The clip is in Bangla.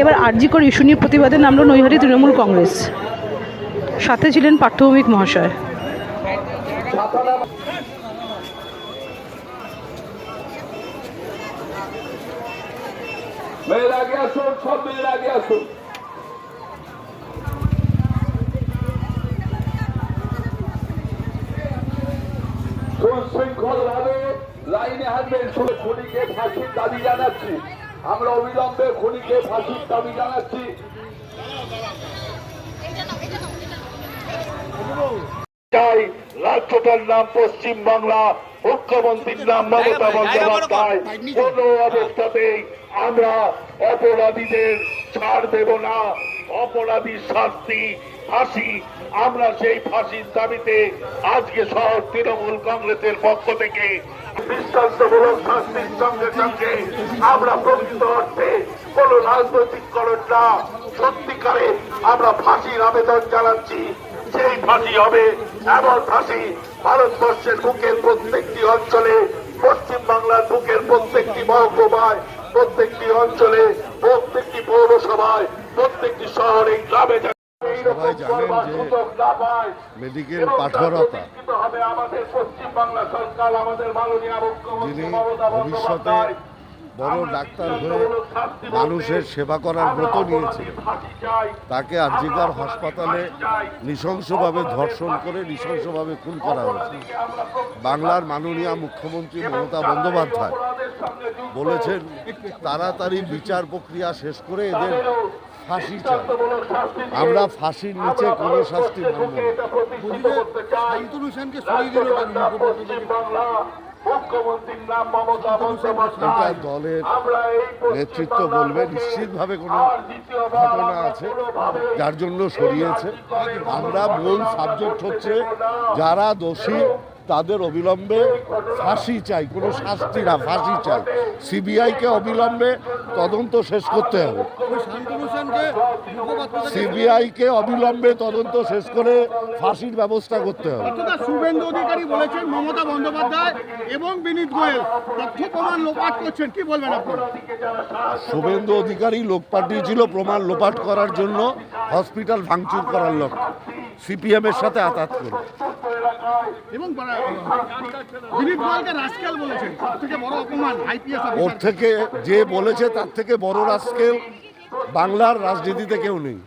এবার আরজিকর ইস্যু নিয়ে প্রতিবাদে নামলো নৈহাটি তৃণমূল কংগ্রেস। সাথে ছিলেন পাঠ্যভৌমিক মহাশয়। মেয়ের সুশৃঙ্খল ভাবে লাইনে হাঁটবেন শুধু খুনিকে ফাঁসির দাবি জানাচ্ছি। আমরা অবিলম্বে খুনিকে ফাঁসির দাবি জানাচ্ছি চাই রাজ্যটার নাম পশ্চিম বাংলা মুখ্যমন্ত্রীর নাম মমতা বন্দ্যোপাধ্যায় কোন অবস্থাতেই আমরা অপরাধীদের ছাড় দেব না অপরাধীর শাস্তি, ফাঁসি। আমরা সেই ফাঁসির দাবিতে আজকে শহর তৃণমূল কংগ্রেসের পক্ষ থেকে দৃষ্টান্তমূলক শাস্তির সঙ্গে সঙ্গে আমরা প্রকৃত অর্থে কোন রাজনৈতিক করণ না। সত্যিকারে আমরা ফাঁসির আবেদন জানাচ্ছি। সেই ফাঁসি হবে এমন ফাঁসি ভারতবর্ষের বুকের প্রত্যেকটি অঞ্চলে পশ্চিম বাংলার বুকের প্রত্যেকটি মহকুমায়, প্রত্যেকটি অঞ্চলে, প্রত্যেকটি পৌরসভায় প্রত্যেকটি শহরে গ্রামে সবাই জানেন যে। মেডিকেল পাঠরতা হবে আমাদের পশ্চিম সরকার আমাদের মাননীয় মুখ্যমন্ত্রী যিনি মমতা ভবিষ্যতে বন্দ্যোপাধ্যায় বড় ডাক্তার হয়ে মানুষের সেবা করার ব্রত নিয়েছে। তাকে আরজিকার হাসপাতালে নৃশংসভাবে ধর্ষণ করে নৃশংসভাবে খুন করা হয়েছে। বাংলার মাননীয় মুখ্যমন্ত্রী মমতা বন্দ্যোপাধ্যায় বলেছেন তাড়াতাড়ি বিচার প্রক্রিয়া শেষ করে এদের ফাঁসি চাই। আমরা ফাঁসির নিচে কোনো শাস্তি মানব না। কেন মুখপাত্র মুখ্যমন্ত্রীর নাম মমতা বন্দ্যোপাধ্যায় দলের আমরা এই পশ্চিম নেতৃত্ব বাংলার বলবে লোকে নিশ্চিতভাবে কোনো ঘটনা আছে যার জন্য সরিয়েছে। আমরা মূল সাবজেক্ট হচ্ছে যারা দোষী তাদের অবিলম্বে ফাঁসি চাই কোনো শাস্তি না ফাঁসি চাই। সিবিআইকে অবিলম্বে তদন্ত শেষ করতে হবে। সিবিআইকে অবিলম্বে তদন্ত শেষ করে ফাঁসির ব্যবস্থা করতে হবে। শুভেন্দু অধিকারী বলেছেন মমতা বন্দ্যোপাধ্যায় এবং বিনীত গোয়েল তথ্য প্রমাণ লোপাট করছেন। কি বলবেন আপনারা শুভেন্দু অধিকারী লোক পাঠিয়েছিল প্রমাণ লোপাট করার জন্য হসপিটাল ভাঙচুর করার লক্ষ্য। সিপিএম এর সাথে আঘাত করে। এবং দিলীপ রাজকাল থেকে বড় অপমান আইপিএস ওর থেকে যে বলেছে, তার থেকে বড় রাস্কেল বাংলার রাজনীতিতে কেউ নেই।